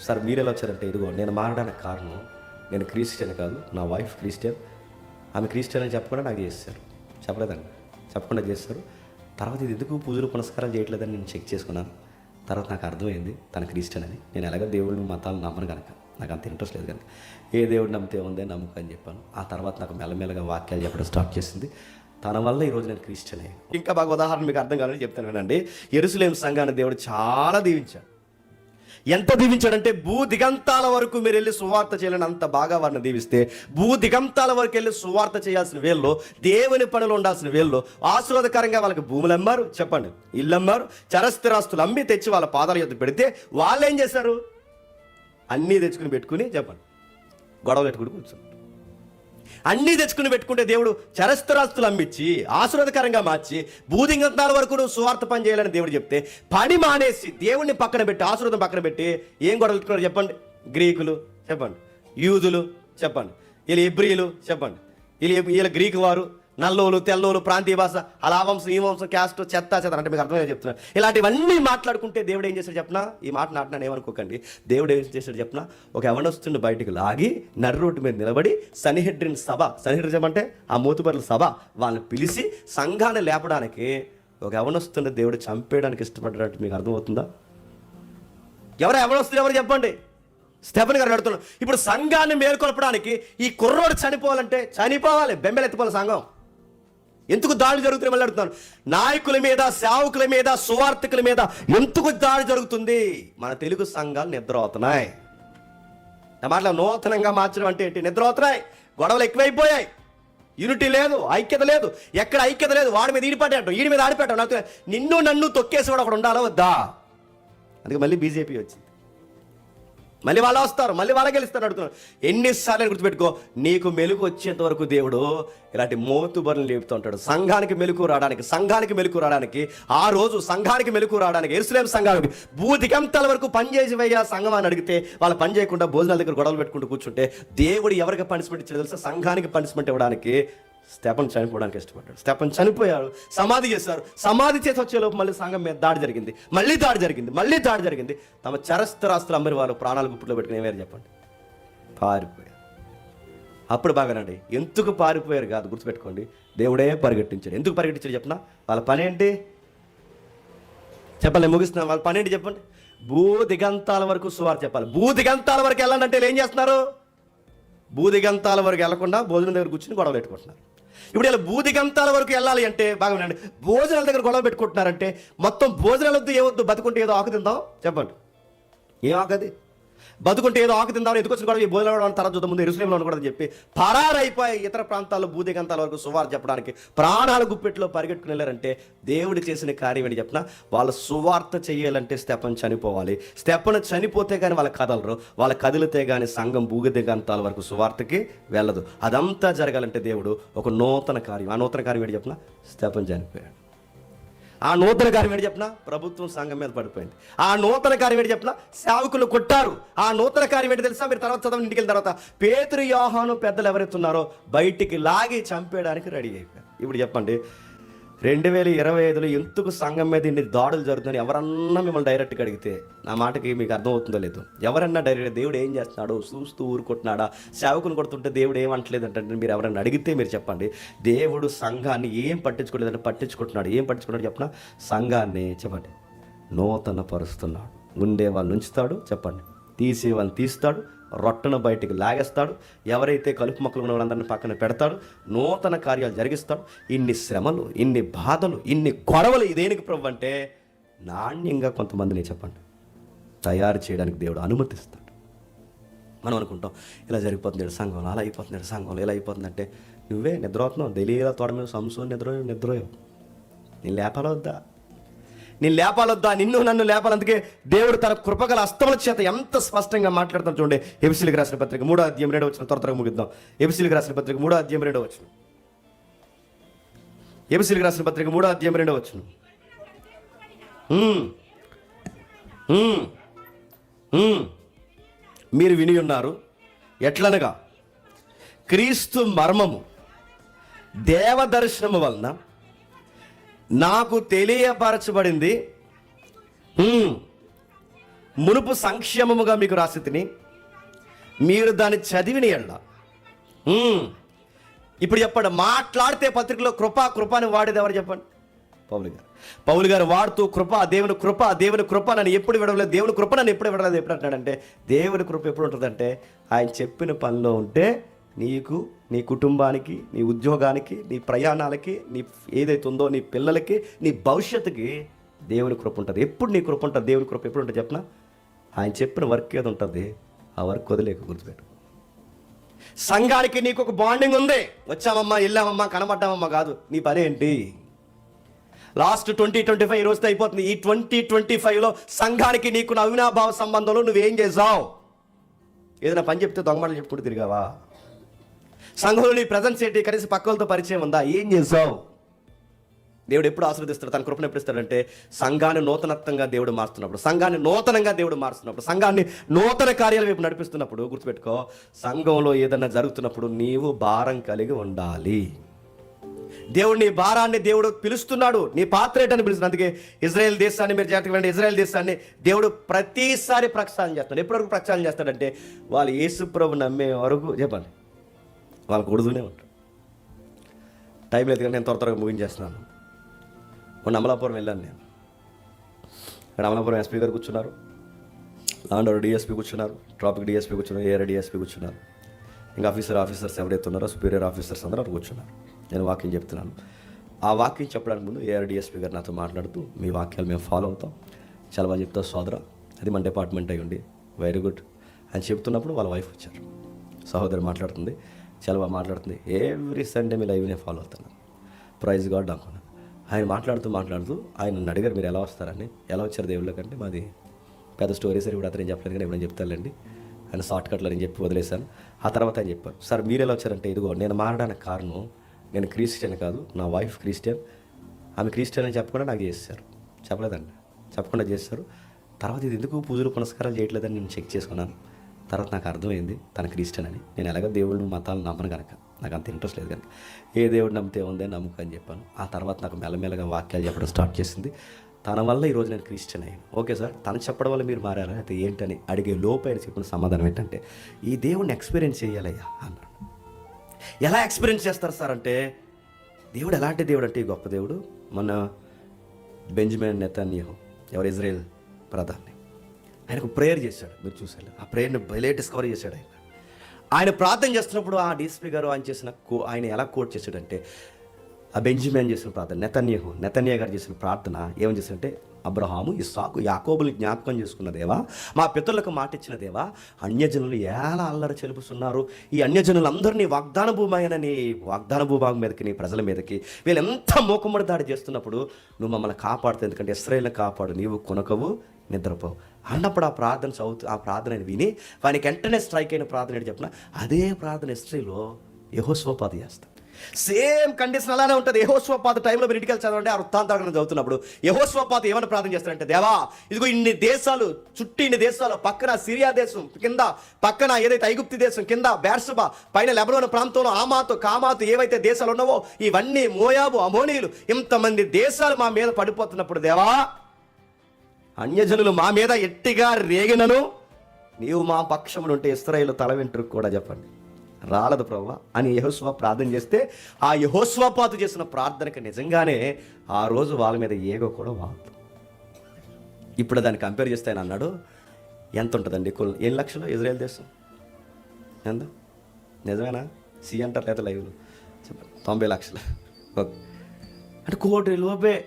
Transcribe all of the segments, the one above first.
Sir మీరు ఎలా వచ్చారంటే ఇదిగో నేను మారడానికి కారణం నేను క్రిస్టియన్ కాదు నా వైఫ్ క్రిస్టియన్. ఆమె క్రిస్టియన్ అని చెప్పకుండా నాకు చేస్తారు. చెప్పలేదండి. చెప్పకుండా చేస్తారు. తర్వాత ఇది ఎందుకు పూజలు పునస్కారాలు చేయట్లేదని నేను చెక్ చేసుకున్నాను. తర్వాత నాకు అర్థమైంది తన క్రిస్టియన్ అని. నేను ఎలాగో దేవుడిని మతాలు నమ్మను కనుక నాకు అంత ఇంట్రెస్ట్ లేదు కనుక ఏ దేవుడు నమ్మితే ఉందే నమ్మకం అని చెప్పాను. ఆ తర్వాత నాకు మెల్లమెల్లగా వాక్యాలు చెప్పడం స్టార్ట్ చేసింది. తన వల్ల ఈరోజు నేను క్రిస్టియన్ అయ్యాను. ఇంకా బాగా ఉదాహరణ మీకు అర్థం కావాలని చెప్తాను వినండి. ఎరుసలేం సంఘాన్ని దేవుడు చాలా దీవించాడు. ఎంత దీవించాడంటే భూ దిగంతాల వరకు మీరు వెళ్ళి సువార్త చేయాలని అంత బాగా వారిని దీవిస్తే భూ దిగంతాల వరకు వెళ్ళి సువార్త చేయాల్సిన వేల్లో దేవుని పనులు ఉండాల్సిన వేల్లో ఆశీర్వాదకరంగా వాళ్ళకి భూములు అమ్మారు. చెప్పండి. ఇల్లు అమ్మారు. చరస్థిరాస్తులు అమ్మి తెచ్చి వాళ్ళ పాదాల యొద్ద పెడితే వాళ్ళు ఏం చేశారు? అన్నీ తెచ్చుకుని పెట్టుకుని చెప్పండి. గొడవలు పెట్టుకుని కూర్చున్నారు అన్నీ తెచ్చుకుని పెట్టుకుంటే దేవుడు చరస్తురాస్తులు అమ్మిచ్చి ఆశీర్వాదకరంగా మార్చి భూదిగంతాల వరకు నువ్వు సువార్త పని చేయాలని దేవుడు చెప్తే పని మానేసి దేవుడిని పక్కన పెట్టి ఆశీర్వాదం పక్కన పెట్టి ఏం గొడవలుకున్నారు చెప్పండి? గ్రీకులు చెప్పండి. యూదులు చెప్పండి. వీళ్ళు ఎబ్రియులు చెప్పండి. వీళ్ళు వీళ్ళ గ్రీకు వారు నల్లోలు తెల్లోలు ప్రాంతీయ భాష అలా వంశం ఈ వంశం క్యాస్ట్ చెత్త చెత్త అంటే మీకు అర్థమయ్యే చెప్తున్నా. ఇలాంటివన్నీ మాట్లాడుకుంటే దేవుడు ఏం చేశాడు చెప్పనా? ఈ మాట నాటినాను ఏమనుకోకండి. దేవుడు ఏం చేశాడు చెప్పనా? ఒక ఎవనొస్తుండు బయటికి లాగి నర్ర రోడ్డు మీద నిలబడి సనిహెడ్రిన్ సభ సనిహెడ్రిన్ అంటే ఆ మూతుబర్ల సభ వాళ్ళని పిలిచి సంఘాన్ని లేపడానికి ఒక ఎవడొస్తుండే దేవుడు చంపేయడానికి ఇష్టపడ్డాడు. మీకు అర్థమవుతుందా? ఎవరు ఎవడొస్తుంది ఎవరు చెప్పండి? స్టెఫన్ గారు అడుగుతున్నాడు ఇప్పుడు సంఘాన్ని మేల్కొల్పడానికి ఈ కుర్రోడు చనిపోవాలంటే చనిపోవాలి. బెంబెలెత్తిపోవాలి సంఘం. ఎందుకు దాడి జరుగుతుంది మళ్ళీ అడుగుతున్నాను. నాయకుల మీద సేవకుల మీద సువార్థకుల మీద ఎందుకు దాడి జరుగుతుంది? మన తెలుగు సంఘాలు నిద్ర అవుతున్నాయి నా మాటలో నూతనంగా మార్చడం అంటే ఏంటి? నిద్ర అవుతున్నాయి గొడవలు ఎక్కువైపోయాయి. యూనిటీ లేదు ఐక్యత లేదు. ఎక్కడ ఐక్యత లేదు? వాడి మీద ఈడిపడ్డాడు ఈడి మీద ఆడిపెట్టాడు నాకు నిన్ను నన్ను తొక్కేసి కూడా ఒకడు ఉండాలో? వద్దా? అందుకే మళ్ళీ బీజేపీ వచ్చింది. మళ్ళీ వాళ్ళు వస్తారు మళ్ళీ వాళ్ళ గెలుస్తారు అడుగుతున్నారు. ఎన్నిసార్లు గుర్తుపెట్టుకో నీకు మెలుకు వచ్చేంత వరకు దేవుడు ఇలాంటి మోతుబరులు లేపుతూ ఉంటాడు. సంఘానికి మెలుకు రావడానికి సంఘానికి మెలుకు రావడానికి ఆ రోజు సంఘానికి మెలుకు రావడానికి ఎరుసలేం సంఘానికి భూదిగంతాల వరకు పనిచేసి వయ్యా సంఘం అని అడిగితే వాళ్ళు పని చేయకుండా భోజనాల దగ్గర గొడవలు పెట్టుకుంటూ కూర్చుంటే దేవుడు ఎవరికి పనిష్మెంట్ ఇచ్చాడు తెలుసా? సంఘానికి పనిష్మెంట్ ఇవ్వడానికి స్టెపన్ చనిపోవడానికి ఇష్టపడ్డాడు. స్టెపన్ చనిపోయాడు సమాధి చేశారు. సమాధి చేసి వచ్చే లోపు మళ్ళీ సంఘం మీద దాడి జరిగింది. మళ్ళీ దాడి జరిగింది మళ్ళీ దాడి జరిగింది. తమ చరస్థరాస్తులు అమ్మరి వారు ప్రాణాలు గుప్పుట్లో పెట్టుకుని ఏమేరు చెప్పండి? పారిపోయారు. అప్పుడు బాగానండి ఎందుకు పారిపోయారు కాదు గుర్తుపెట్టుకోండి. దేవుడే పరిగెట్టించాడు. ఎందుకు పరిగెట్టించాడు చెప్పిన? వాళ్ళ పని ఏంటి? చెప్పాలి ముగిస్తున్నాను. వాళ్ళ పని ఏంటి చెప్పండి? భూ దిగంతాల వరకు సువార్ చెప్పాలి. భూ దిగంతాల వరకు వెళ్ళాలంటే వీళ్ళు ఏం చేస్తున్నారు? భూదిగంతాల వరకు వెళ్ళకుండా భోజనం దగ్గర కూర్చుని గొడవలు పెట్టుకుంటున్నారు. ఇప్పుడు ఇలా భూదిగంతాల వరకు వెళ్ళాలి అంటే బాగా వినండి. భోజనాల దగ్గర గొడవ పెట్టుకుంటున్నారంటే మొత్తం భోజనాలు వద్దు ఏవద్దు బతుకుంటే ఏదో ఆకు తిందాం? చెప్పండి. ఏం ఆకది బతుకుంటే ఏదో ఆకు తిందామని ఎదుకొచ్చిన కూడా ఈ భోజనం తర్వాత చూద్దాం. ముందు ఎరుసలేంలో ఉండకూడదని చెప్పి పరారైపోయి ఇతర ప్రాంతాల్లో భూదిగంతాల వరకు సువార్త చెప్పడానికి ప్రాణాల గుప్పెట్లో పరిగెట్టుకుని వెళ్ళారంటే దేవుడు చేసిన కార్యం ఏంటి చెప్పిన? వాళ్ళు సువార్త చేయాలంటే స్టెపన్ చనిపోవాలి. స్టెపన్ చనిపోతే కానీ వాళ్ళ కదలరు. వాళ్ళ కదిలితే కానీ సంఘం భూదిగంతాల వరకు సువార్తకి వెళ్ళదు. అదంతా జరగాలంటే దేవుడు ఒక నూతన కార్యం. ఆ నూతన కార్యం ఏంటి చెప్పిన? స్టెపన్ చనిపోయాడు. ఆ నూతన కార్యం ఏంటి చెప్పిన? ప్రభుత్వం సంఘం మీద పడిపోయింది. ఆ నూతన కార్యం ఏంటి చెప్పిన? సేవకులు కొట్టారు. ఆ నూతన కార్యం ఏంటి తెలుసా? మీరు తర్వాత చదవండి ఇంటికి వెళ్ళిన తర్వాత. పేతురు యోహాను పెద్దలు ఎవరైతే ఉన్నారో బయటికి లాగి చంపేయడానికి రెడీ అయిపోయారు. ఇప్పుడు చెప్పండి రెండు వేల ఇరవై ఐదులో ఎందుకు సంఘం మీద ఇన్ని దాడులు జరుగుతున్నాయి ఎవరన్నా మిమ్మల్ని డైరెక్ట్గా అడిగితే నా మాటకి మీకు అర్థమవుతుందో లేదు. ఎవరన్నా డైరెక్ట్ దేవుడు ఏం చేస్తున్నాడు చూస్తూ ఊరుకుంటున్నాడా? సేవకుని కొడుతుంటే దేవుడు ఏమంటలేదు అంటే మీరు ఎవరన్నా అడిగితే మీరు చెప్పండి. దేవుడు సంఘాన్ని ఏం పట్టించుకోలేదంటే పట్టించుకుంటున్నాడు. ఏం పట్టించుకున్నాడు చెప్పిన? సంఘాన్ని చెప్పండి. నూతన పరుస్తున్నాడు ఉండే వాళ్ళు ఉంచుతాడు చెప్పండి. తీసే వాళ్ళని తీస్తాడు రొట్టను బయటికి లాగేస్తాడు. ఎవరైతే కలుపు మొక్కలు ఉన్న వాళ్ళందరినీ పక్కన పెడతాడు నూతన కార్యాలు జరిగిస్తాడు. ఇన్ని శ్రమలు ఇన్ని బాధలు ఇన్ని గొడవలు ఇదేనికి ప్రభు అంటే నాణ్యంగా కొంతమందిని చెప్పండి. తయారు చేయడానికి దేవుడు అనుమతిస్తాడు. మనం అనుకుంటాం ఇలా జరిగిపోతుంది సంఘం అలా అయిపోతుంది సంఘం ఇలా అయిపోతుందంటే నువ్వే నిద్రపోతున్నావు తెలియలా తోడ మీద సంసో నిద్ర నిద్రయో నేను లేపాలొద్దా నేను లేపాలొద్దా? నిన్ను నన్ను లేపాలందుకే దేవుడు తన కృపగల అస్తముల చేత ఎంత స్పష్టంగా మాట్లాడుతాం చూడండి. ఎబిసిలికి రాసిన పత్రిక మూడో అధ్యాయం రెండో వచ్చిన త్వర త్వరగా ముగిద్దాం. ఎబిసిలికి రాసిన పత్రిక మూడో అధ్యాయం రెండో వచ్చిన ఎబిసిలికి రాసిన పత్రిక మూడో అధ్యాయం రెండో వచ్చిన మీరు విని ఉన్నారు. ఎట్లనగా? క్రీస్తు మర్మము దేవదర్శనము వలన నాకు తెలియపరచబడింది. మునుపు సంక్షేమముగా మీకు రాసి తిని మీరు దాన్ని చదివిన ఎళ్ళ ఇప్పుడు చెప్పండి మాట్లాడితే పత్రికలో కృప కృప అని వాడేది ఎవరు చెప్పండి? పౌలు గారు. పౌలు గారు వాడుతూ కృప దేవుని కృప దేవుని కృప నన్ను ఎప్పుడు విడవలేదు దేవుని కృప నన్ను ఎప్పుడు విడలేదు ఎప్పుడు అంటాడంటే దేవుని కృప ఎప్పుడు ఉంటుందంటే ఆయన చెప్పిన పనిలో ఉంటే నీకు నీ కుటుంబానికి నీ ఉద్యోగానికి నీ ప్రయాణాలకి నీ ఏదైతే ఉందో నీ పిల్లలకి నీ భవిష్యత్తుకి దేవుని కృప ఉంటుంది. ఎప్పుడు నీ కృప ఉంటుంది? దేవుని కృప ఎప్పుడు ఉంటుంది చెప్పనా? ఆయన చెప్పిన వర్క్ ఏది ఉంటుంది? ఆ వర్క్ వదిలేక గుర్తుపెట్టు. సంఘానికి నీకు ఒక బాండింగ్ ఉంది. వచ్చామమ్మా వెళ్ళామమ్మా కనబడ్డామమ్మా కాదు. నీ పని ఏంటి లాస్ట్ ట్వంటీ ట్వంటీ ఫైవ్ రోజుతో అయిపోతుంది. ఈ ట్వంటీ ట్వంటీ ఫైవ్లో సంఘానికి నీకు అవినాభావ సంబంధంలో నువ్వేం చేసావు? ఏదైనా పని చెప్తే దొంగమాటలు చెప్పుకుంటూ తిరిగావా? సంఘంలో నీ ప్రజెన్స్ ఏంటి కనీసం పక్కలతో పరిచయం ఉందా? ఏం చేసావు? దేవుడు ఎప్పుడు ఆశీర్వదిస్తాడు? తన కృపను ఎప్పుడు ఇస్తాడంటే సంఘాన్ని నూతనత్వంగా దేవుడు మారుస్తున్నప్పుడు సంఘాన్ని నూతనంగా దేవుడు మారుస్తున్నప్పుడు సంఘాన్ని నూతన కార్యాల వైపు నడిపిస్తున్నప్పుడు గుర్తుపెట్టుకో సంఘంలో ఏదైనా జరుగుతున్నప్పుడు నీవు భారం కలిగి ఉండాలి. దేవుడు నీ భారాన్ని దేవుడు పిలుస్తున్నాడు. నీ పాత్ర ఏంటని పిలుస్తుంది అందుకే ఇజ్రాయెల్ దేశాన్ని మీరు జాగ్రత్తగా వెళ్ళండి ఇజ్రాయెల్ దేశాన్ని దేవుడు ప్రతిసారి ప్రక్షాళన చేస్తాడు ఎప్పటివరకు ప్రక్షాళన చేస్తాడంటే వాళ్ళు యేసు ప్రభు నమ్మే వరకు చెప్పండి. వాళ్ళకి కొడుతూనే ఉంటారు. టైం లేదు కానీ నేను త్వర త్వరగా ముగించేస్తున్నాను మొన్న అమలాపురం వెళ్ళాను నేను. ఇక్కడ అమలాపురం ఎస్పీ గారు కూర్చున్నారు. లాండర్ డిఎస్పీ కూర్చున్నారు. ట్రాఫిక్ డిఎస్పీ కూర్చున్నారు. ఏరియా డిఎస్పీ కూర్చున్నారు. ఇంకా ఆఫీసర్ ఆఫీసర్స్ ఎవరైతే ఉన్నారో సుపీరియర్ ఆఫీసర్స్ అందరూ అక్కడ కూర్చున్నారు. నేను వాక్యం చెప్తున్నాను. ఆ వాక్యం చెప్పడానికి ముందు ఏఆర్ డిఎస్పీ గారు నాతో మాట్లాడుతూ మీ వాక్యాలు మేము ఫాలో అవుతాం. చాలా బాగా చెప్తాం సోదర. అది మన డిపార్ట్మెంట్ అయ్యండి వెరీ గుడ్ అని చెప్తున్నప్పుడు వాళ్ళ వైఫ్ వచ్చారు. సహోదరి మాట్లాడుతుంది. చాలా బాగా మాట్లాడుతుంది. ఎవ్రీ సండే మీ లైవ్ నేను ఫాలో అవుతాను. ప్రైజ్ గాడ్ అనుకున్నాను ఆయన మాట్లాడుతూ మాట్లాడుతూ ఆయన నన్ను అడిగారు మీరు ఎలా వస్తారని? ఎలా వచ్చారు దేవుళ్ళకంటే మాది పెద్ద స్టోరీస్ కూడా అతను చెప్పలేదు కానీ ఎప్పుడైనా చెప్తానండి ఆయన షార్ట్ కట్లో అని చెప్పి వదిలేశాను. ఆ తర్వాత ఆయన చెప్పారు సార్ మీరు ఎలా వచ్చారంటే ఇదిగో నేను మారడానికి కారణం నేను క్రిస్టియన్ కాదు నా వైఫ్ క్రిస్టియన్. ఆమె క్రిస్టియన్ అని చెప్పకుండా నాకు చేస్తారు చెప్పలేదండి. చెప్పకుండా చేస్తారు తర్వాత ఇది ఎందుకు పూజలు పునస్కారాలు చేయట్లేదని నేను చెక్ చేసుకున్నాను. తర్వాత నాకు అర్థమైంది తన క్రిస్టియన్ అని. నేను ఎలాగో దేవుడు మతాలు నమ్మను కనుక నాకు అంత ఇంట్రెస్ట్ లేదు కనుక ఏ దేవుడు నమ్మితే ఉందే నమ్మకం అని చెప్పాను. ఆ తర్వాత నాకు మెల్లమెల్లగా వాక్యాలు చెప్పడం స్టార్ట్ చేసింది. తన వల్ల ఈరోజు నేను క్రిస్టియన్ అయ్యాను. ఓకే సార్ తను చెప్పడం వల్ల మీరు మారారా? అయితే ఏంటని అడిగే లోపైన చెప్పిన సమాధానం ఏంటంటే ఈ దేవుడిని ఎక్స్పీరియన్స్ చేయాలయ్యా అన్నాడు ఎలా ఎక్స్పీరియన్స్ చేస్తారు సార్ అంటే దేవుడు ఎలాంటి దేవుడు అంటే ఈ గొప్ప దేవుడు? మన బెంజమిన్ నెతన్యాహు ఎవరు? ఇజ్రాయెల్ ప్రధాని. ఆయనకు ప్రేయర్ చేశాడు మీరు చూసారు ఆ ప్రేయర్ని బయలే డిస్కవర్ చేశాడు ఆయన. ఆయన ప్రార్థన చేస్తున్నప్పుడు ఆ డీసీపీ గారు ఆయన చేసిన కో ఆయన ఎలా కోట్ చేశాడంటే ఆ బెంజిమెన్ చేసిన ప్రార్థన నెతన్యహు నెతన్య గారు చేసిన ప్రార్థన ఏమని చేశాడంటే అబ్రహాము ఇస్సాకు యాకోబులు జ్ఞాపకం చేసుకున్న దేవా మా పితరులకు మాట ఇచ్చిన దేవా అన్యజనులు ఎలా అల్లరి చెలుపుతున్నారు. ఈ అన్యజనులందరినీ వాగ్దాన భూమైన నీ వాగ్దాన భూభాగం మీదకి నీ ప్రజల మీదకి వీళ్ళు ఎంత మూకుమ్మడి దాడి చేస్తున్నప్పుడు నువ్వు మమ్మల్ని కాపాడుతావు. ఎందుకంటే ఇస్రాయేల్ని కాపాడు నీవు కొనకవు నిద్రపోవు. అన్నప్పుడు ఆ ప్రార్థన చదువుతూ ఆ ప్రార్థన విని వానికి వెంటనే స్ట్రైక్ అయిన ప్రార్థన ఏంటి చెప్పిన? అదే ప్రార్థన హిస్టరీలో యహోస్వపాది చేస్తాం సేమ్ కండిషన్ అలానే ఉంటుంది. యహోస్వపాత టైంలో మీరు ఇంటికి చదవండి ఆ వృత్తాంతాలను చదువుతున్నప్పుడు. యహోస్వపాత ఏమైనా ప్రార్థన చేస్తారంటే దేవా ఇదిగో ఇన్ని దేశాలు చుట్టి ఇన్ని దేశాలు పక్కన సిరియా దేశం కింద పక్కన ఏదైతే ఐగుప్తి దేశం కింద బేర్సుబా పైన లెబలోని ప్రాంతంలో ఆమాతు కామాతు ఏవైతే దేశాలు ఉన్నావో ఇవన్నీ మోయాబు అమోనీయులు ఇంతమంది దేశాలు మా మీద పడిపోతున్నప్పుడు దేవా అన్యజనులు మా మీద ఎట్టిగా రేగినను నీవు మా పక్షమును ఉంటే ఇస్రాయేల్ తల వెంట్రుకు కూడా చెప్పండి. రాలదు ప్రభా అని యహోస్వ ప్రార్థన చేస్తే ఆ యహోస్వాపాతు చేసిన ప్రార్థనకు నిజంగానే ఆ రోజు వాళ్ళ మీద ఏగో కూడా వాదు ఇప్పుడు దాన్ని కంపేర్ చేస్తే ఆయన అన్నాడు ఎంత ఉంటుందండి కుల్ ఏం లక్షలు ఇజ్రాయెల్ దేశం? ఎంత? నిజమేనా? సి అంటారు లేదా లైవ్లో. చెప్పండి తొంభై లక్షలు. ఓకే. అంటే కోటి లోపే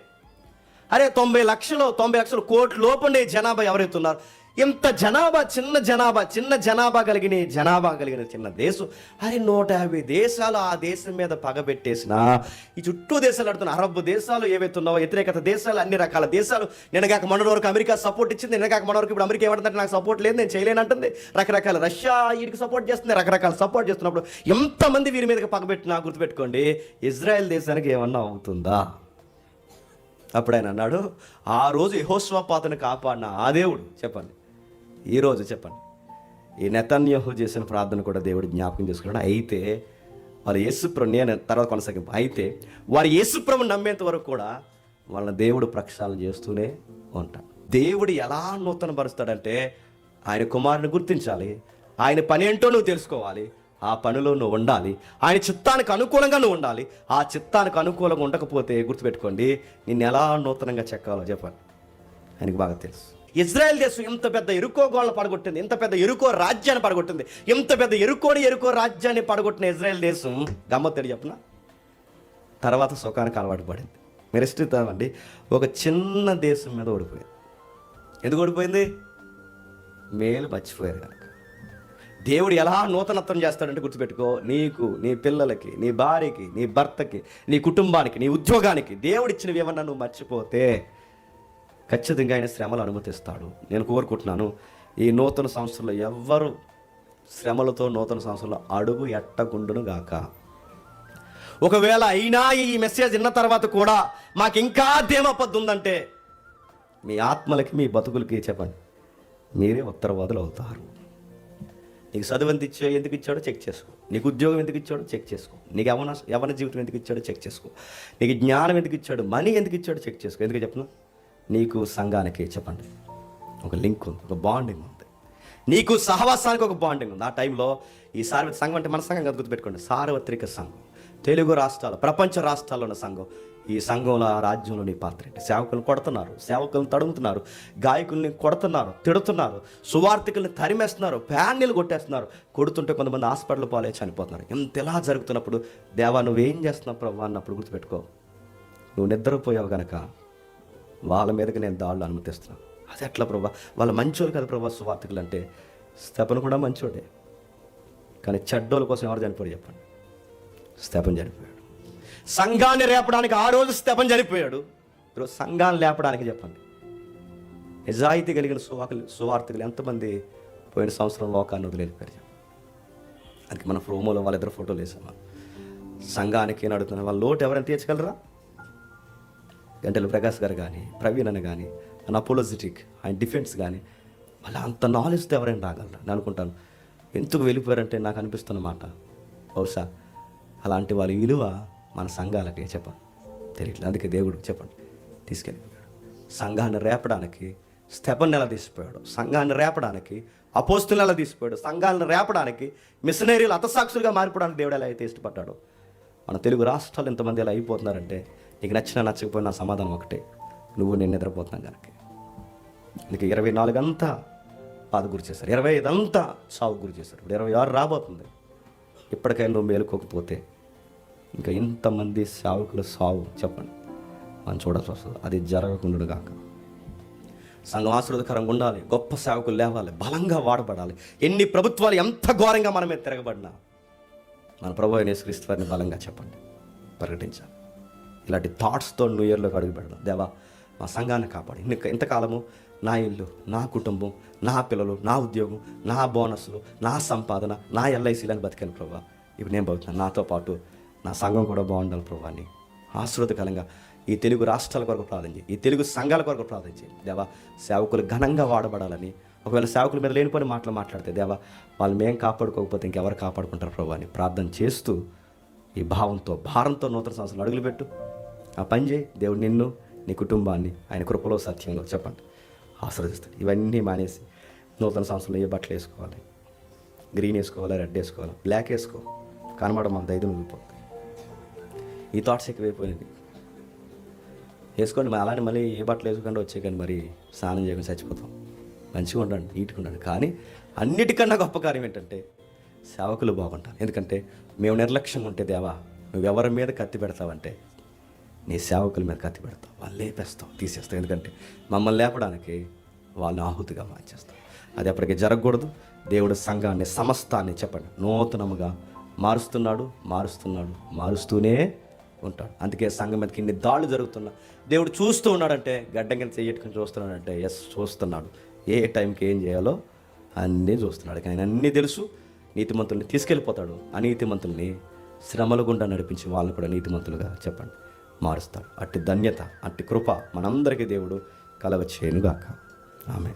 అరే తొంభై లక్షలు తొంభై లక్షలు కోట్లు లోపుండే జనాభా ఎవరైతే ఉన్నారు ఇంత జనాభా చిన్న జనాభా చిన్న జనాభా కలిగిన జనాభా కలిగిన చిన్న దేశం. అరే నూట యాభై దేశాలు ఆ దేశం మీద పగబెట్టేసిన ఈ చుట్టూ దేశాలు ఆడుతున్న అరబ్ దేశాలు ఏవైతే ఉన్నావో వ్యతిరేకత దేశాలు అన్ని రకాల దేశాలు. నిన్నగాక మొన్నటి వరకు అమెరికా సపోర్ట్ ఇచ్చింది నిన్నగాక మొన్న వరకు ఇప్పుడు అమెరికా ఏమంటుందంటే నాకు సపోర్ట్ లేదు నేను చేయలేనంటుంది రకరకాల రష్యా వీటికి సపోర్ట్ చేస్తుంది రకరకాల సపోర్ట్ చేస్తున్నప్పుడు ఎంతమంది వీరి మీదకి పగబెట్టినా గుర్తుపెట్టుకోండి ఇజ్రాయెల్ దేశానికి ఏమన్నా అవుతుందా? అప్పుడు ఆయన అన్నాడు ఆ రోజు యహోస్వాపాతను కాపాడిన ఆ దేవుడు చెప్పండి. ఈ రోజు చెప్పండి. ఈ నెతన్యహు చేసిన ప్రార్థన కూడా దేవుడు జ్ఞాపకం చేసుకున్నాడు. అయితే వారు యేసుప్రభు నేను తర్వాత కొనసాగింపు అయితే వారు యేసుప్రభు నమ్మేంత వరకు కూడా వాళ్ళ దేవుడు ప్రక్షాళన చేస్తూనే ఉంటాడు. దేవుడు ఎలా నూతన పరుస్తాడంటే ఆయన కుమారుని గుర్తించాలి. ఆయన పని ఏంటో నువ్వు తెలుసుకోవాలి. ఆ పనిలో నువ్వు ఉండాలి. ఆయన చిత్తానికి అనుకూలంగా నువ్వు ఉండాలి. ఆ చిత్తానికి అనుకూలంగా ఉండకపోతే గుర్తుపెట్టుకోండి నిన్ను ఎలా నూతనంగా చెక్కాలో చెప్పండి ఆయనకు బాగా తెలుసు. ఇజ్రాయెల్ దేశం ఇంత పెద్ద ఎరుకో గోళ్ళ పడగొట్టింది ఇంత పెద్ద ఎరుకో రాజ్యాన్ని పడగొట్టింది ఇంత పెద్ద ఎరుకోని ఎరుకో రాజ్యాన్ని పడగొట్టిన ఇజ్రాయెల్ దేశం గమ్మత్తడి చెప్పిన? తర్వాత సుఖానికి అలవాటు పడింది. మీరు ఒక చిన్న దేశం మీద ఓడిపోయింది. ఎందుకు ఓడిపోయింది? మేలు మర్చిపోయారు కనుక. దేవుడు ఎలా నూతనత్వం చేస్తాడంటే గుర్తుపెట్టుకో నీకు నీ పిల్లలకి నీ భార్యకి నీ భర్తకి నీ కుటుంబానికి నీ ఉద్యోగానికి దేవుడిచ్చిన వివరణ ఏమన్నా నువ్వు మర్చిపోతే ఖచ్చితంగా ఆయన శ్రమలు అనుమతిస్తాడు. నేను కోరుకుంటున్నాను ఈ నూతన సంవత్సరంలో ఎవ్వరు శ్రమలతో నూతన సంవత్సరంలో అడుగు ఎట్టకుండును గాక. ఒకవేళ అయినా ఈ మెసేజ్ విన్న తర్వాత కూడా మాకు ఇంకా దేమపద్దు ఉందంటే మీ ఆత్మలకి మీ బతుకులకి చెప్పండి. మీరే ఉత్తరవాదులు అవుతారు. నీకు చదువు ఎంత ఇచ్చా ఎందుకు ఇచ్చాడో చెక్ చేసుకో. నీకు ఉద్యోగం ఎందుకు ఇచ్చాడో చెక్ చేసుకో. నీకు యవన యవన జీవితం ఎందుకు ఇచ్చాడో చెక్ చేసుకో. నీకు జ్ఞానం ఎందుకు ఇచ్చాడు మనీ ఎందుకు ఇచ్చాడో చెక్ చేసుకో. ఎందుకు చెప్పను నీకు సంఘానికి చెప్పండి. ఒక లింక్ ఉంది ఒక బాండింగ్ ఉంది. నీకు సహవాసానికి ఒక బాండింగ్ ఉంది. ఆ టైంలో ఈ సార్వత్రిక సంఘం అంటే మన సంఘం కదా గుర్తుపెట్టుకోండి. సార్వత్రిక సంఘం. తెలుగు రాష్ట్రాలు ప్రపంచ రాష్ట్రాల్లో ఉన్న సంఘం. ఈ సంఘంలో ఆ రాజ్యంలో నీ పాత్ర ఏంటి? సేవకులను కొడుతున్నారు సేవకులను తడుముతున్నారు గాయకుల్ని కొడుతున్నారు తిడుతున్నారు సువార్థికుల్ని తరిమేస్తున్నారు ప్యాన్నీలు కొట్టేస్తున్నారు కొడుతుంటే కొంతమంది హాస్పిటల్ పాలే చనిపోతున్నారు. ఎంత ఎలా జరుగుతున్నప్పుడు దేవా నువ్వేం చేస్తున్నావు ప్రభు అన్నప్పుడు గుర్తుపెట్టుకో. నువ్వు నిద్రపోయావు గనక వాళ్ళ మీదకి నేను దాళ్ళు అనుమతిస్తున్నాను. అది ఎట్లా ప్రభా? వాళ్ళ మంచోళ్ళు కదా ప్రభా సువార్థికులు అంటే. స్తెపను కూడా మంచోడే. కానీ చెడ్డోళ్ళ కోసం ఎవరు చనిపోయారు చెప్పండి? స్తెపన్ చనిపోయాడు. సంఘాన్ని రేపడానికి ఆ రోజు స్తెపన్ చనిపోయాడు ఈరోజు సంఘాన్ని లేపడానికి చెప్పండి. నిజాయితీ కలిగిన సువాకులు సువార్థికులు ఎంతమంది పోయిన సంవత్సరం లోకాన్ని వదిలేకపోయారు అందుకే మన ప్రోమోలో వాళ్ళిద్దరు ఫోటోలు వేసాము సంఘానికి నడుతున్న వాళ్ళ లోటు ఎవరైనా తీర్చగలరా? గంటల ప్రకాష్ గారు కానీ ప్రవీణ్ అని కానీ ఆయన అపోలోజిటిక్ ఆయన డిఫెన్స్ కానీ వాళ్ళ అంత నాలెడ్జ్తో ఎవరైనా రాగలరా? నేను అనుకుంటాను. ఎందుకు వెళ్ళిపోయారంటే నాకు అనిపిస్తున్నమాట బహుశా అలాంటి వాళ్ళ విలువ మన సంఘాలకి చెప్పండి. తెలియట్లేదు అందుకే దేవుడు చెప్పండి. తీసుకెళ్ళిపోయాడు. సంఘాన్ని రేపడానికి స్థెపన్ నెల తీసిపోయాడు సంఘాన్ని రేపడానికి అపోస్తులు నెల తీసిపోయాడు సంఘాలను రేపడానికి మిషనరీలు అతసాక్షులుగా మారిపోవడానికి దేవుడు ఎలా అయితే ఇష్టపడ్డాడు. మన తెలుగు రాష్ట్రాలు ఎంతమంది ఎలా అయిపోతున్నారంటే నీకు నచ్చినా నచ్చకపోయినా సమాధానం ఒకటే. నువ్వు నేను నిద్రపోతున్నాను కనుక. నీకు ఇరవై నాలుగు అంతా బాధ గురి చేశారు. ఇరవై ఐదు అంతా సాగు గురి చేశారు. ఇప్పుడు ఇరవై ఆరు రాబోతుంది. ఇప్పటికైనా నువ్వు మేలుకోకపోతే ఇంకా ఇంతమంది సావుకుల సావు చెప్పండి. మనం చూడాల్సి వస్తుంది. అది జరగకుండా కాక సంఘం ఆశీర్వదకరంగా ఉండాలి. గొప్ప సేవకులు లేవాలి. బలంగా వాడబడాలి. ఎన్ని ప్రభుత్వాలు ఎంత ఘోరంగా మన మీద తిరగబడినా మన ప్రభు అయిన యేసుక్రీస్తు వారిని బలంగా చెప్పండి. ప్రకటించాలి. ఇలాంటి థాట్స్తో న్యూ ఇయర్లోకి అడుగు పెడదాం. దేవా మా సంఘాన్ని కాపాడు. ఇన్ని ఇంతకాలము నా ఇల్లు నా కుటుంబం నా పిల్లలు నా ఉద్యోగం నా బోనస్లు నా సంపాదన నా ఎల్ఐసీలని బతికాను ప్రభా. ఇప్పుడు నేను బతుకుతున్నాను నాతో పాటు నా సంఘం కూడా బాగుండాలి ప్రభా అని. ఈ తెలుగు రాష్ట్రాల కొరకు ప్రార్థన చేయి. ఈ తెలుగు సంఘాల కొరకు ప్రార్థన చేయి. దేవా సేవకులు ఘనంగా వాడబడాలని ఒకవేళ సేవకుల మీద లేనిపోయిన మాటలు మాట్లాడితే దేవా వాళ్ళు మేము కాపాడుకోకపోతే ఇంకెవరు కాపాడుకుంటారు ప్రభు అని ప్రార్థన చేస్తూ ఈ భావంతో భారంతో నూతన సంవత్సరం అడుగులు పెట్టు. ఆ పని చేయి. దేవుడు నిన్ను నీ కుటుంబాన్ని ఆయన కృపలో సత్యంలో చెప్పండి. ఆశ్రదిస్తాడు ఇవన్నీ మానేసి నూతన సంవత్సరంలో ఏ బట్టలు వేసుకోవాలి? గ్రీన్ వేసుకోవాలా? రెడ్ వేసుకోవాలా? బ్లాక్ వేసుకో. కనబడ మన దైదం వెళ్ళిపోతుంది ఈ థాట్స్ ఎక్కువైపోయింది. వేసుకోండి మరి అలానే మళ్ళీ ఏ బట్టలు వేసుకోకుండా వచ్చేయకండి మరి స్నానం చేయకుండా చచ్చిపోతాం. మంచిగా ఉండండి నీట్గా ఉండండి. కానీ అన్నిటికన్నా గొప్ప కార్యం ఏంటంటే సేవకులు బాగుంటారు. ఎందుకంటే మేము నిర్లక్ష్యంగా ఉంటే దేవా నువ్వు ఎవరి మీద కత్తి పెడతావంటే నీ సేవకుల మీద కత్తి పెడతావు వాళ్ళు లేపేస్తావు తీసేస్తావు ఎందుకంటే మమ్మల్ని లేపడానికి వాళ్ళు ఆహుతిగా మార్చేస్తాం. అది ఎప్పటికీ జరగకూడదు. దేవుడు సంఘాన్ని సమస్తాన్ని చెప్పండి. నూతనముగా మారుస్తున్నాడు మారుస్తున్నాడు మారుస్తూనే ఉంటాడు. అందుకే సంఘం మీదకి ఇన్ని దాడులు జరుగుతున్నా. దేవుడు చూస్తూ ఉన్నాడంటే గడ్డం కింద చెయ్యట్టుకుని చూస్తున్నాడంటే ఎస్ చూస్తున్నాడు. ఏ టైంకి ఏం చేయాలో అన్నీ చూస్తున్నాడు. కానీ ఆయన అన్నీ తెలుసు. నీతిమంతుల్ని తీసుకెళ్ళిపోతాడు. అనీతిమంతుల్ని శ్రమల గుండా నడిపించి వాళ్ళని కూడా నీతిమంతులుగా చెప్పండి. మారుస్తాడు. అట్టి ధన్యత అట్టి కృప మనందరికీ దేవుడు కలవ చేయనుగాక ఆమె